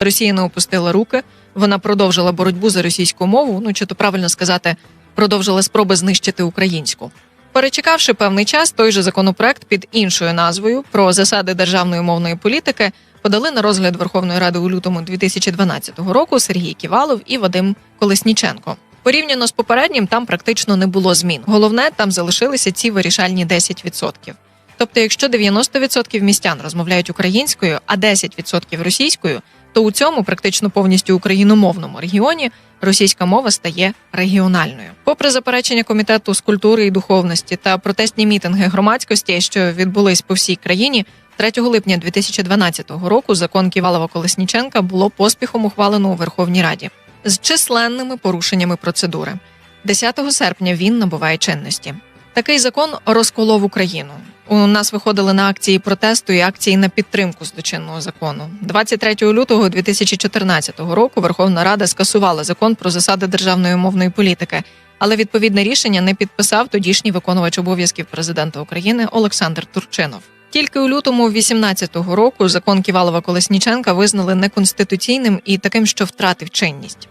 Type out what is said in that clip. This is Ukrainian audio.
Росія не опустила руки. Вона продовжила боротьбу за російську мову. Ну чи то правильно сказати, продовжила спроби знищити українську. Перечекавши певний час, той же законопроект під іншою назвою про засади державної мовної політики подали на розгляд Верховної Ради у лютому 2012 року Сергій Ківалов і Вадим Колесніченко. Порівняно з попереднім, там практично не було змін. Головне, там залишилися ці вирішальні 10%. Тобто, якщо 90% містян розмовляють українською, а 10% російською, то у цьому практично повністю україномовному регіоні російська мова стає регіональною. Попри заперечення комітету з культури і духовності та протестні мітинги громадськості, що відбулись по всій країні. 3 липня 2012 року закон Ківалова Колесніченка було поспіхом ухвалено у Верховній Раді з численними порушеннями процедури. 10 серпня він набуває чинності. Такий закон розколов Україну. У нас виходили на акції протесту і акції на підтримку злочинного закону. 23 лютого 2014 року Верховна Рада скасувала закон про засади державної мовної політики, але відповідне рішення не підписав тодішній виконувач обов'язків президента України Олександр Турчинов. Тільки у лютому 18-го року закон Ківалова Колесніченка визнали неконституційним і таким, що втратив чинність.